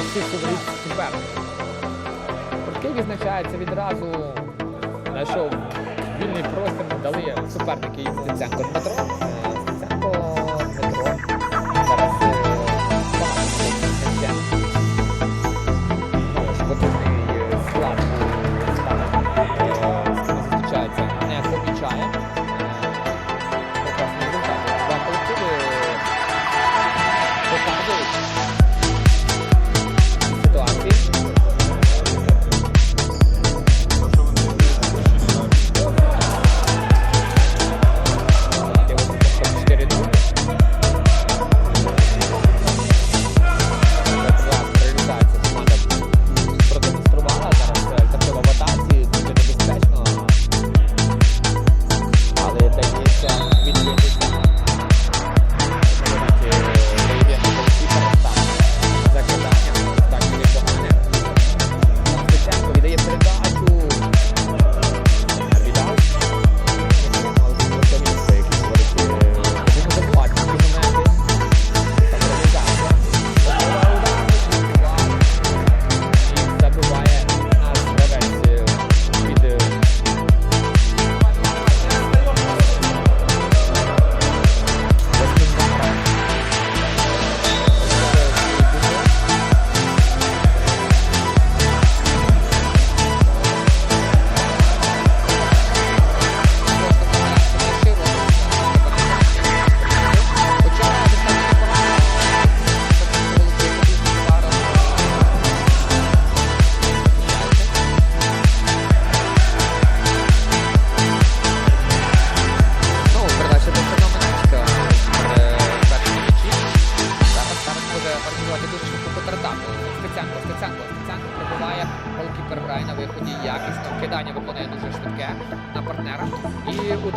всі силові суперники. Прыжки відзначаються відразу, знайшов вільний простір, дали суперники Стеценко Дмитро.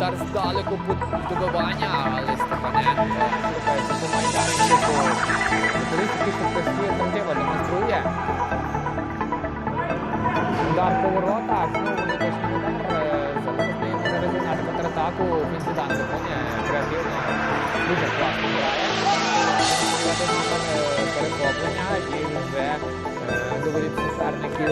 Удар здалеку добивання, але Степаненко рухається по майданчику. Футболістики швидкості Тандєва демонструє. Удар по воротах, знову неточний удар. е, може розігнати контратаку. Він виконує креативно, дуже класно грає. Е, Перехоплення і вже е, доводить суперників